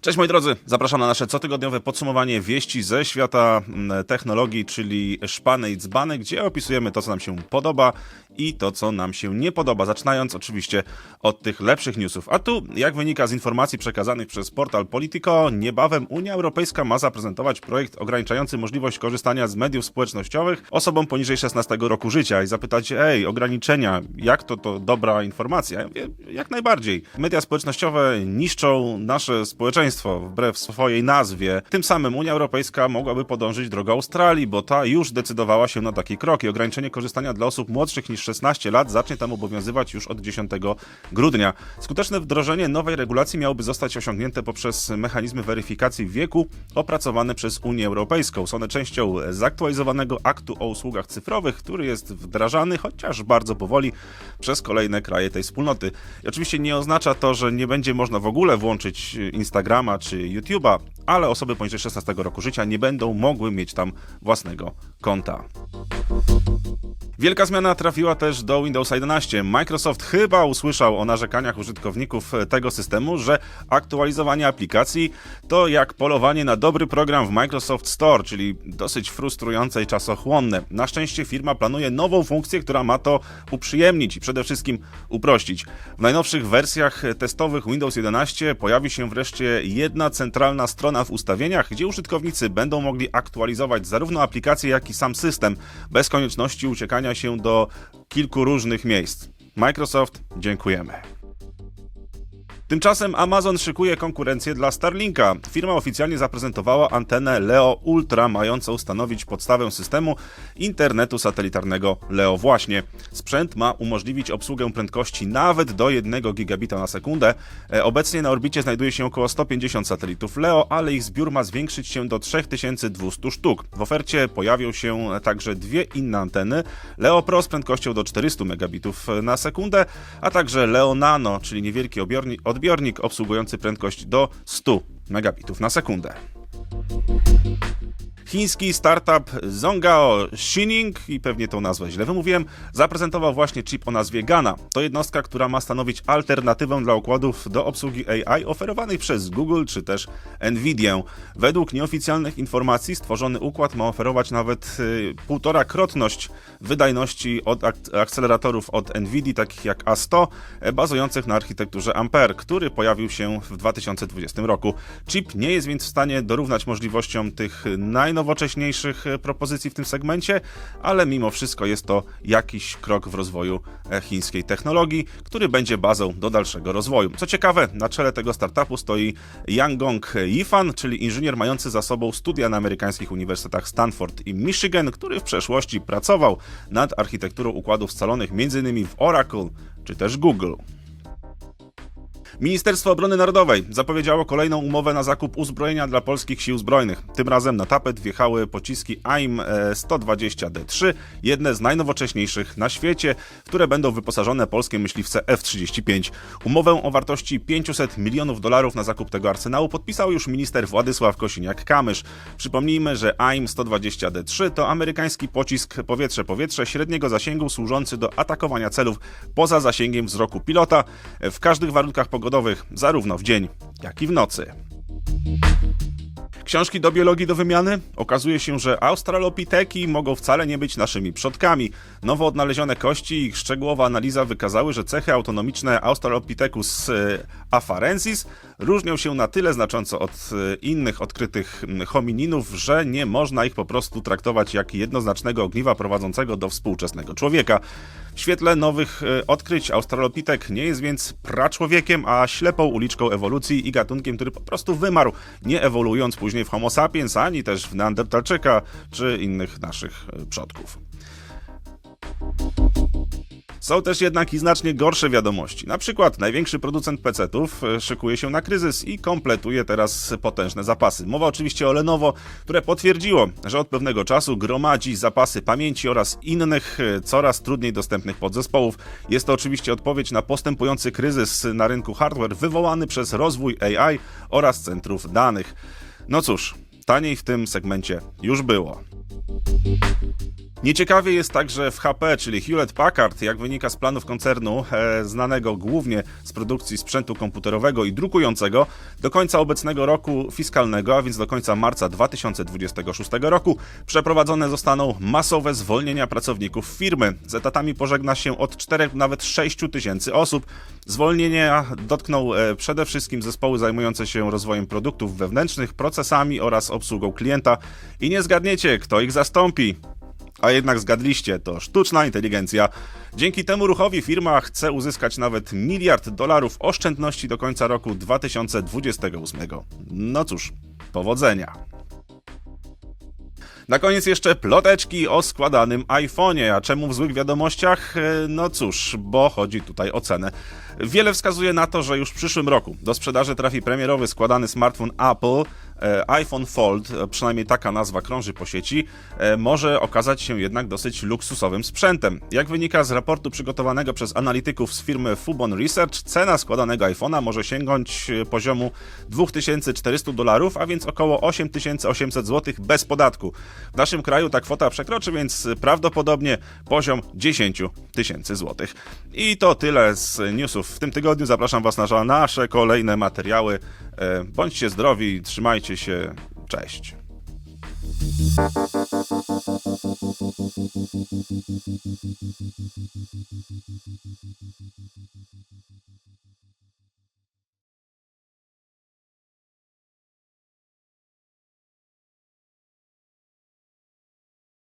Cześć moi drodzy, zapraszam na nasze cotygodniowe podsumowanie wieści ze świata mm, technologii, czyli szpany i dzbany, gdzie opisujemy to, co nam się podoba i to, co nam się nie podoba, zaczynając oczywiście od tych lepszych newsów. A tu, jak wynika z informacji przekazanych przez portal Politico, niebawem Unia Europejska ma zaprezentować projekt ograniczający możliwość korzystania z mediów społecznościowych osobom poniżej 16 roku życia i zapytać, ej, ograniczenia, jak to to dobra informacja? Jak najbardziej. Media społecznościowe niszczą nasze społeczeństwo wbrew swojej nazwie. Tym samym Unia Europejska mogłaby podążyć drogą Australii, bo ta już decydowała się na taki krok i ograniczenie korzystania dla osób młodszych niż 16 lat zacznie tam obowiązywać już od 10 grudnia. Skuteczne wdrożenie nowej regulacji miałoby zostać osiągnięte poprzez mechanizmy weryfikacji wieku opracowane przez Unię Europejską. Są one częścią zaktualizowanego aktu o usługach cyfrowych, który jest wdrażany, chociaż bardzo powoli, przez kolejne kraje tej wspólnoty. I oczywiście nie oznacza to, że nie będzie można w ogóle włączyć Instagrama czy YouTube'a, ale osoby poniżej 16 roku życia nie będą mogły mieć tam własnego konta. Wielka zmiana trafiła też do Windows 11. Microsoft chyba usłyszał o narzekaniach użytkowników tego systemu, że aktualizowanie aplikacji to jak polowanie na dobry program w Microsoft Store, czyli dosyć frustrujące i czasochłonne. Na szczęście firma planuje nową funkcję, która ma to uprzyjemnić i przede wszystkim uprościć. W najnowszych wersjach testowych Windows 11 pojawi się wreszcie jedna centralna strona w ustawieniach, gdzie użytkownicy będą mogli aktualizować zarówno aplikacje, jak i sam system, bez konieczności uciekania się do kilku różnych miejsc. Microsoft, dziękujemy. Tymczasem Amazon szykuje konkurencję dla Starlinka. Firma oficjalnie zaprezentowała antenę Leo Ultra, mającą stanowić podstawę systemu internetu satelitarnego Leo właśnie. Sprzęt ma umożliwić obsługę prędkości nawet do 1 gigabita na sekundę. E, Obecnie na orbicie znajduje się około 150 satelitów Leo, ale ich zbiór ma zwiększyć się do 3200 sztuk. W ofercie pojawią się także dwie inne anteny: Leo Pro z prędkością do 400 megabitów na sekundę, a także Leo Nano, czyli niewielki odbiornik, odbiornik obsługujący prędkość do 100 megabitów na sekundę. Chiński startup Zongao Shining, i pewnie tą nazwę źle wymówiłem, zaprezentował właśnie chip o nazwie Gana. To jednostka, która ma stanowić alternatywę dla układów do obsługi AI oferowanych przez Google czy też Nvidia. Według nieoficjalnych informacji stworzony układ ma oferować nawet y, półtora krotność wydajności od ak- akceleratorów od Nvidia, takich jak A100, e, bazujących na architekturze Ampere, który pojawił się w 2020 roku. Chip nie jest więc w stanie dorównać możliwościom tych najnowocześniejszych e, propozycji w tym segmencie, ale mimo wszystko jest to jakiś krok w rozwoju e, chińskiej technologii, który będzie bazą do dalszego rozwoju. Co ciekawe, na czele tego startupu stoi Yanggong Yifan, czyli inżynier mający za sobą studia na amerykańskich uniwersytetach Stanford i Michigan, który w przeszłości pracował nad architekturą układów scalonych m.in. w Oracle czy też Google. Ministerstwo Obrony Narodowej zapowiedziało kolejną umowę na zakup uzbrojenia dla polskich sił zbrojnych. Tym razem na tapet wjechały pociski AIM e, 120D3, jedne z najnowocześniejszych na świecie, które będą wyposażone polskie myśliwce F-35. Umowę o wartości 500 milionów dolarów na zakup tego arsenału podpisał już minister Władysław Kosiniak-Kamysz. Przypomnijmy, że AIM 120D3 to amerykański pocisk powietrze-powietrze średniego zasięgu służący do atakowania celów poza zasięgiem wzroku pilota w każdych warunkach pogodowych, zarówno w dzień, jak i w nocy. Książki do biologii do wymiany? Okazuje się, że australopiteki mogą wcale nie być naszymi przodkami. Nowo odnalezione kości i ich szczegółowa analiza wykazały, że cechy autonomiczne Australopithecus e, afarensis różnią się na tyle znacząco od e, innych odkrytych homininów, że nie można ich po prostu traktować jak jednoznacznego ogniwa prowadzącego do współczesnego człowieka. W świetle nowych e, odkryć Australopitek nie jest więc praczłowiekiem, a ślepą uliczką ewolucji i gatunkiem, który po prostu wymarł, nie ewoluując później w Homo sapiens, ani też w Neandertalczyka czy innych naszych e, przodków. Są też jednak i znacznie gorsze wiadomości. Na przykład największy producent PC-ów e, szykuje się na kryzys i kompletuje teraz potężne zapasy. Mowa oczywiście o Lenovo, które potwierdziło, że od pewnego czasu gromadzi zapasy pamięci oraz innych e, coraz trudniej dostępnych podzespołów. Jest to oczywiście odpowiedź na postępujący kryzys na rynku hardware wywołany przez rozwój AI oraz centrów danych. No cóż, taniej w tym segmencie już było. Nieciekawie jest także w HP, czyli Hewlett Packard, jak wynika z planów koncernu, e, znanego głównie z produkcji sprzętu komputerowego i drukującego, do końca obecnego roku fiskalnego, a więc do końca marca 2026 roku, przeprowadzone zostaną masowe zwolnienia pracowników firmy. Z etatami pożegna się od 4 nawet 6 tysięcy osób. Zwolnienia dotkną e, przede wszystkim zespoły zajmujące się rozwojem produktów wewnętrznych, procesami oraz obsługą klienta. I nie zgadniecie, kto ich zastąpi. A jednak zgadliście, to sztuczna inteligencja. Dzięki temu ruchowi firma chce uzyskać nawet miliard dolarów oszczędności do końca roku 2028. No cóż, powodzenia. Na koniec jeszcze ploteczki o składanym iPhone'ie. A czemu w złych wiadomościach? E, No cóż, bo chodzi tutaj o cenę. Wiele wskazuje na to, że już w przyszłym roku do sprzedaży trafi premierowy składany smartfon Apple iPhone Fold, e, przynajmniej taka nazwa krąży po sieci, e, może okazać się jednak dosyć luksusowym sprzętem. Jak wynika z raportu przygotowanego przez analityków z firmy Fubon Research, cena składanego iPhone'a może sięgnąć e, poziomu 2400 dolarów, a więc około 8800 zł bez podatku. W naszym kraju ta kwota przekroczy więc prawdopodobnie poziom 10 tysięcy złotych. I to tyle z newsów w tym tygodniu. Zapraszam Was na nasze kolejne materiały. E, Bądźcie zdrowi, trzymajcie się. Cześć.